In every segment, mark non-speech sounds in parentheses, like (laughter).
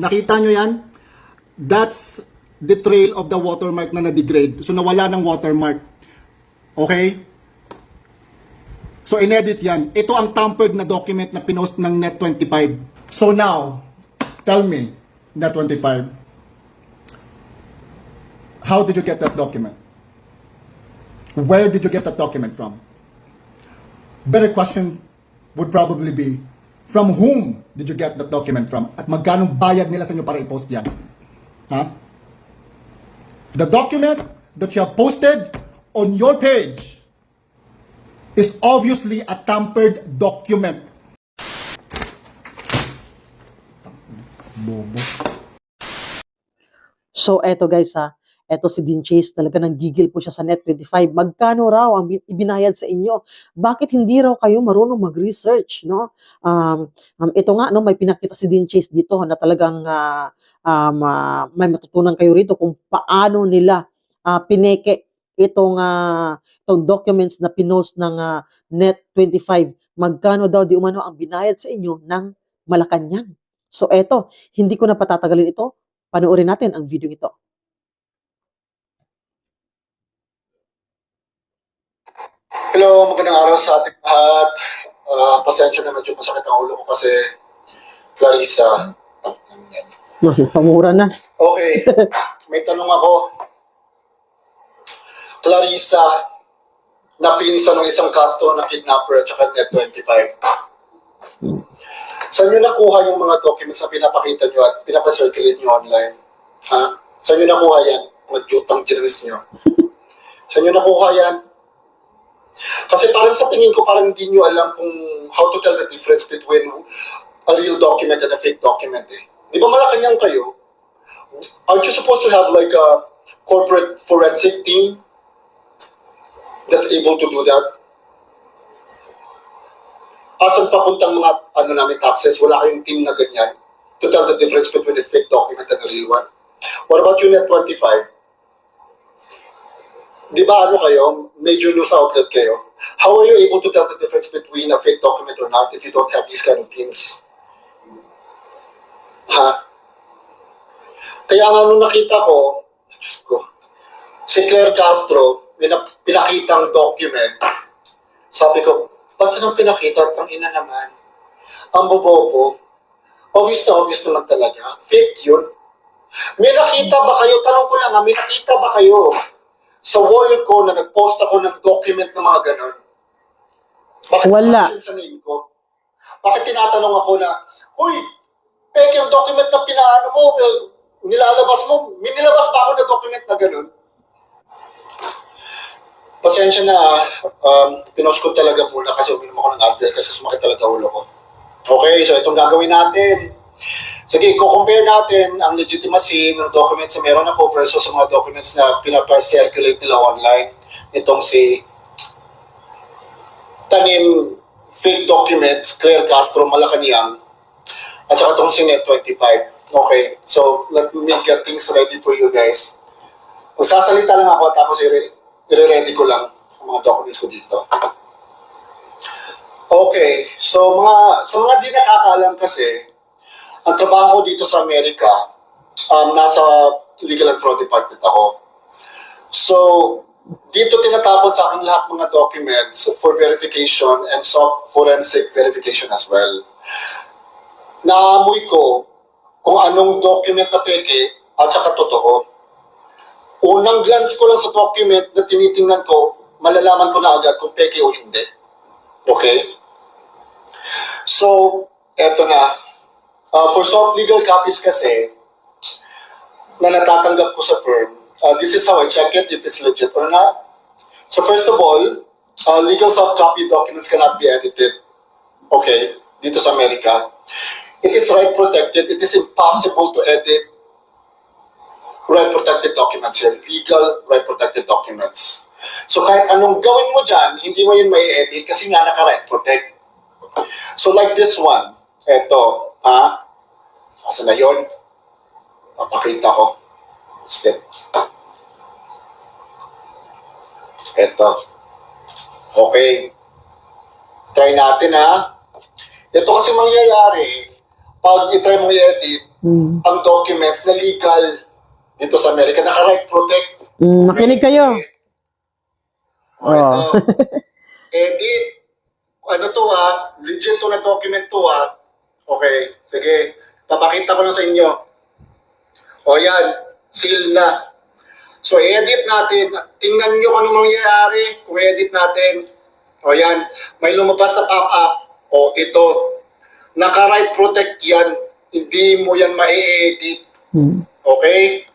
Nakita nyo yan? That's the trail of the watermark na na-degrade. So nawala ng watermark. Okay? So inedit yan. Ito ang tampered na document na pinost ng Net25. So now, tell me, Net25, how did you get that document? Where did you get that document from? Better question would probably be, from whom did you get that document from? At magkano bayad nila sa inyo para i-post yan? Ha? The document that you have posted on your page is obviously a tampered document. Bobo. So eto guys ha, eto si Dean Chase talaga nanggigil po siya sa Net25. Magkano raw ang bin- ibinayad sa inyo? Bakit hindi raw kayo marunong mag-research, no? Um, um, ito nga no, may pinakita si Dean Chase dito na talagang ah, um, ah, may matutunan kayo rito kung paano nila ah, pineke itong ah, itong documents na pinost ng ah, Net25. Magkano daw di umano ang binayad sa inyo ng Malacanang? So eto, hindi ko na patatagalin ito. Panoorin natin ang video ito. Hello, magandang araw sa ating lahat. Ah, pasensya na medyo masakit ang ulo ko kasi Clarissa. Pamura na. Okay, may tanong ako. Clarissa, na pinsan ng isang castro na kidnapper at saka Net25. Saan nyo nakuha yung mga documents na pinapakita nyo at pinapacirculate nyo online? Ha? Saan nyo nakuha yan? Mga jutang journalist nyo. Saan nyo nakuha yan? Kasi parang sa tingin ko, parang hindi nyo alam kung how to tell the difference between a real document and a fake document eh. Di ba malakanyang kayo? Aren't you supposed to have like a corporate forensic team that's able to do that? Asan papuntang mga ano namin taxes? Wala kayong team na ganyan to tell the difference between a fake document and a real one. What about you, Net25? Di ba ano kayo, major news outlet kayo? How are you able to tell the difference between a fake document or not if you don't have these kind of teams? Ha? Kaya nga nung nakita ko, Diyos ko, si Claire Castro, pina- pinakitang document, sabi ko, ba't nang pinakita? Ang ina naman. Ang bobobo. Obvious na obvious naman talaga. Fake yun. May nakita ba kayo? Tanong ko lang, ha, may nakita ba kayo sa wall ko na nag-post ako ng document ng mga ganon? Bakit Wala. mention sa name ko? Bakit tinatanong ako na, Uy, peke yung document na pinaano mo, eh, nilalabas mo, may nilabas ba ako na document na ganun? Pasensya na, um, pinost ko talaga muna kasi uminom ako ng Advil kasi sumakit talaga ulo ko. Okay, so itong gagawin natin. Sige, i-compare natin ang legitimacy ng documents na meron ako versus sa mga documents na pinapa-circulate nila online. Itong si Tanim fake documents, Claire Castro, Malacanang, at saka itong si Net25. Okay, so let me get things ready for you guys. Magsasalita lang ako tapos i-ready ko lang ang mga documents ko dito. Okay, so mga sa mga di nakakaalam kasi, ang trabaho dito sa Amerika, um, nasa Legal and Fraud Department ako. So, dito tinatapon sa akin lahat mga documents for verification and so forensic verification as well. Naamoy ko kung anong document na peke at saka totoo. Unang glance ko lang sa document na tinitingnan ko, malalaman ko na agad kung peke o hindi. Okay? So, eto na. Uh, for soft legal copies kasi, na natatanggap ko sa firm, uh, this is how I check it if it's legit or not. So first of all, uh, legal soft copy documents cannot be edited. Okay, dito sa Amerika. It is right protected. It is impossible to edit right protected documents here. Legal right protected documents. So kahit anong gawin mo dyan, hindi mo yun may edit kasi nga naka-right protect. So like this one, eto, ha? Asa na yun? Papakita ko. Step. Eto. Okay. Try natin ha. Ito kasi mangyayari, pag itry mo i-edit, Mm. ang documents na legal dito sa Amerika. Naka-right protect. Mm, makinig kayo. Okay, Oh. (laughs) eh di, ano to ha, legit to na document to ha. Okay, sige. Papakita ko lang sa inyo. O yan, seal na. So, edit natin. Tingnan nyo kung anong mangyayari kung edit natin. O yan, may lumabas na pop-up. O ito, naka-right protect yan. Hindi mo yan ma-edit. Mm. Okay?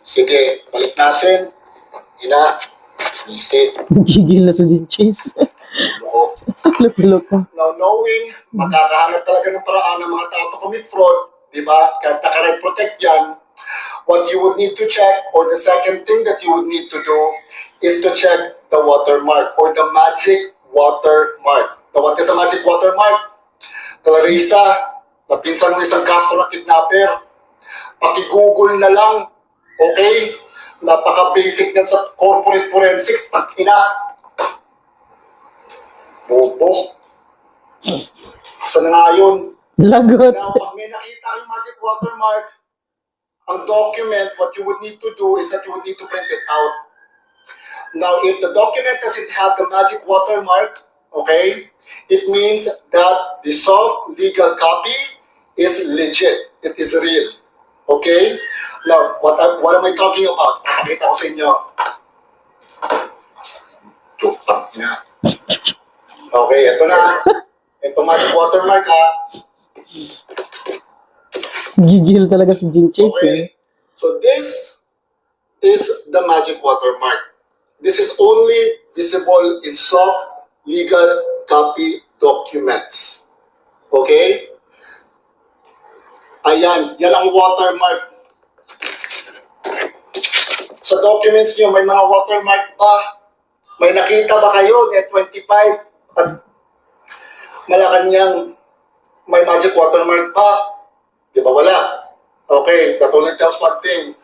Sige, balik natin. Ina, reset. (laughs) Gigil na sa Chase. Loko. Loko-loko. Now, knowing, makakahanap talaga ng paraan ng mga tao to commit fraud, di ba? Kahit naka-right protect yan, what you would need to check, or the second thing that you would need to do, is to check the watermark, or the magic watermark. Now, what is a magic watermark? Clarissa, napinsan mo isang na kidnapper, paki-google na lang, okay? Napaka-basic yan sa corporate forensics, ina. Bobo. Asa na nga yun? Lagot. Now, pag may nakita kang magic watermark, ang document, what you would need to do is that you would need to print it out. Now, if the document doesn't have the magic watermark, okay, it means that the soft legal copy is legit. It is real. Okay? Now, what, I, what am I talking about? Pakita ko sa inyo. Tupak na. Okay, ito na. Ito magic watermark ha. Gigil talaga si Gin Chase eh. Okay. So this is the magic watermark. This is only visible in soft legal copy documents. Okay? Ayan, yan ang watermark. Sa documents niyo, may mga watermark ba? May nakita ba kayo net 25 at Malacanang may magic watermark ba? Di ba wala? Okay, that only tells thing.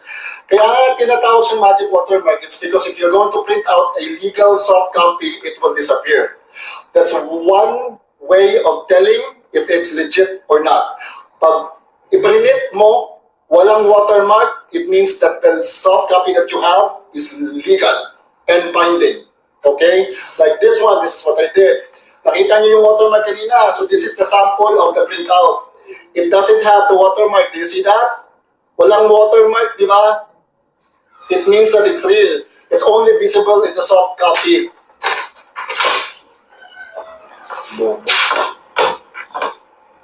Kaya nga tinatawag siyang magic watermark, it's because if you're going to print out a legal soft copy, it will disappear. That's one way of telling if it's legit or not. Pag iprinit mo, walang watermark, it means that the soft copy that you have is legal and binding. Okay? Like this one, this is what I did. Nakita niyo yung watermark kanina, so this is the sample of the printout. It doesn't have the watermark. Do you see that? Walang watermark, di ba? It means that it's real. It's only visible in the soft copy.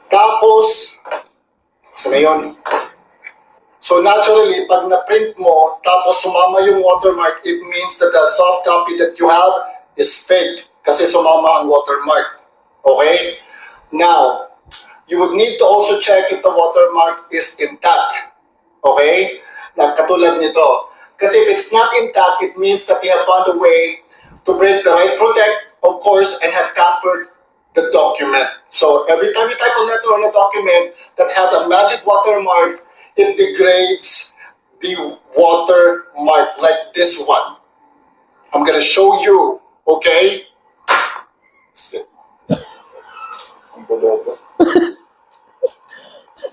Tapos, sana yun? So naturally, pag na-print mo, tapos sumama yung watermark, it means that the soft copy that you have is fake kasi sumama ang watermark. Okay? Now, you would need to also check if the watermark is intact. Okay? Na katulad nito. Kasi if it's not intact, it means that they have found a way to break the right protect, of course, and have tampered the document. So every time you type a letter on a document that has a magic watermark, it degrades the watermark like this one. I'm gonna show you, okay? Ang bobobo.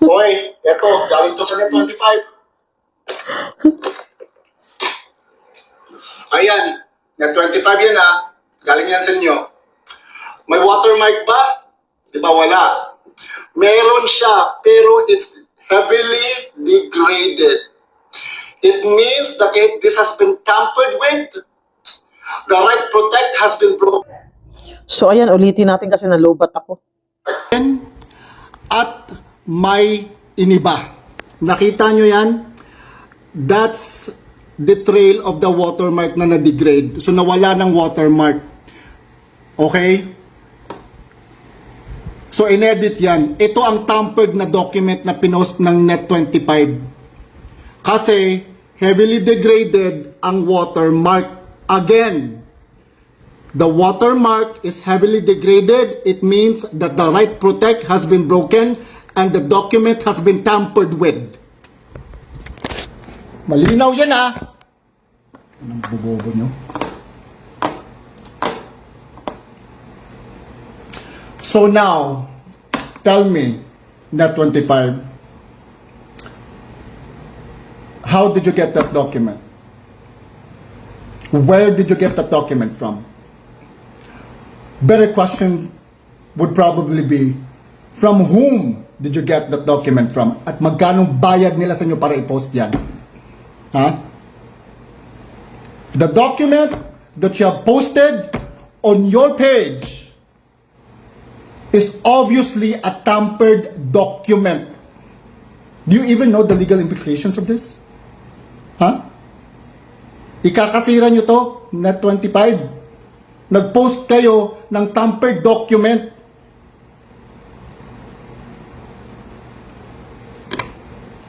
Hoy, (laughs) eto, galing to sa net 25. Ayan, net 25 yan ah. Galing yan sa inyo. May watermark ba? Di ba wala? Meron siya, pero it's heavily degraded. It means that it, this has been tampered with. The right protect has been broken. So ayan, ulitin natin kasi nalobat ako. at may iniba. Nakita nyo yan? That's the trail of the watermark na na-degrade. So nawala ng watermark. Okay? So inedit yan. Ito ang tampered na document na pinost ng Net25. Kasi heavily degraded ang watermark. Again, the watermark is heavily degraded. It means that the right protect has been broken and the document has been tampered with. Malinaw yan ah. Anong bubobo nyo? So now, tell me, net 25, how did you get that document? Where did you get that document from? Better question would probably be, from whom did you get that document from? At magkano bayad nila sa inyo para i-post yan? Ha? The document that you have posted on your page is obviously a tampered document. Do you even know the legal implications of this? Ha? Ikakasira nyo to, net 25. Nag-post kayo ng tampered document.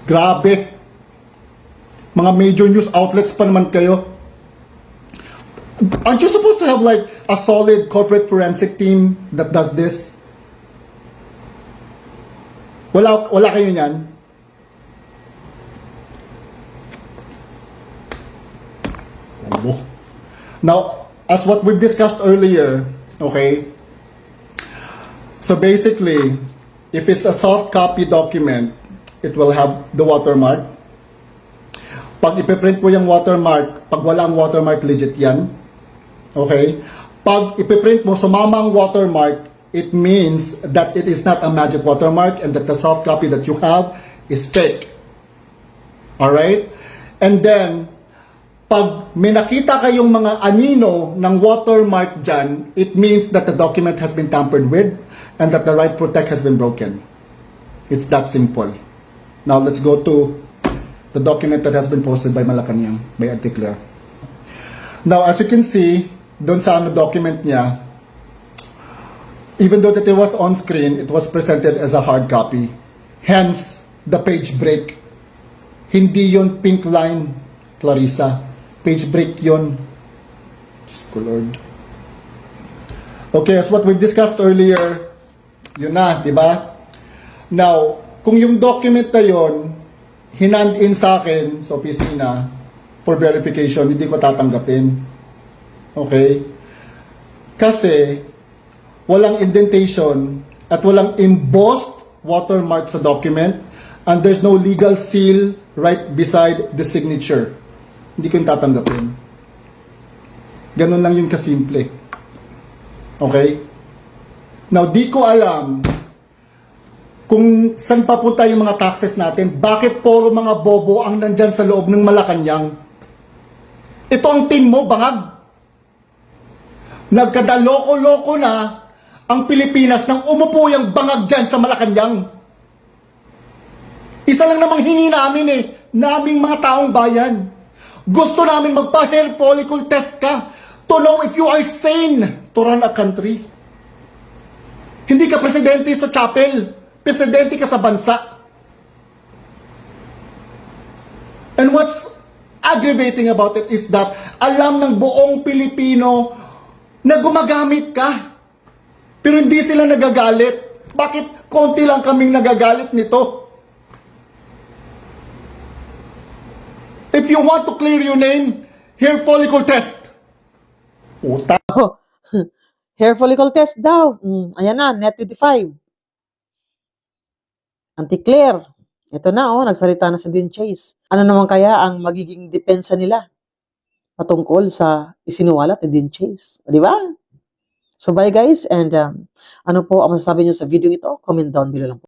Grabe. Mga major news outlets pa naman kayo. Aren't you supposed to have like a solid corporate forensic team that does this? Wala, wala kayo niyan? Ano? Now, as what we've discussed earlier, okay, so basically, if it's a soft copy document, it will have the watermark. Pag ipiprint mo yung watermark, pag wala ang watermark, legit yan. Okay? Pag ipiprint mo, sumama ang watermark, it means that it is not a magic watermark and that the soft copy that you have is fake. Alright? And then, pag may nakita kayong mga anino ng watermark dyan, it means that the document has been tampered with and that the right protect has been broken. It's that simple. Now, let's go to the document that has been posted by Malacanang, by Auntie Claire. Now, as you can see, doon sa ano document niya, even though that it was on screen, it was presented as a hard copy. Hence, the page break. Hindi yon pink line, Clarissa. Page break yon. Diyos Lord. Okay, as what we've discussed earlier, yun na, di ba? Now, kung yung document na yon, hinand in sa akin sa opisina for verification, hindi ko tatanggapin. Okay? Kasi, walang indentation at walang embossed watermark sa document and there's no legal seal right beside the signature. Hindi ko yung tatanggapin. Ganun lang yun kasimple. Okay? Now, di ko alam kung saan papunta yung mga taxes natin, bakit puro mga bobo ang nandyan sa loob ng Malacanang? Ito ang team mo, bangag. Nagkadaloko-loko na ang Pilipinas nang umupo yung bangag dyan sa Malacanang. Isa lang namang hingi namin eh, naming mga taong bayan. Gusto namin magpa-hair follicle test ka to know if you are sane to run a country. Hindi ka presidente sa chapel. Presidente ka sa bansa. And what's aggravating about it is that alam ng buong Pilipino na gumagamit ka. Pero hindi sila nagagalit. Bakit konti lang kaming nagagalit nito? If you want to clear your name, hair follicle test. Puta. Oh, (laughs) hair follicle test daw. Mm, ayan na, net 25. Auntie Claire, ito na oh, nagsalita na si Dean Chase. Ano naman kaya ang magiging depensa nila patungkol sa isinuwalat ni Dean Chase? Di ba? So bye guys and um, ano po ang masasabi nyo sa video ito? Comment down below lang po.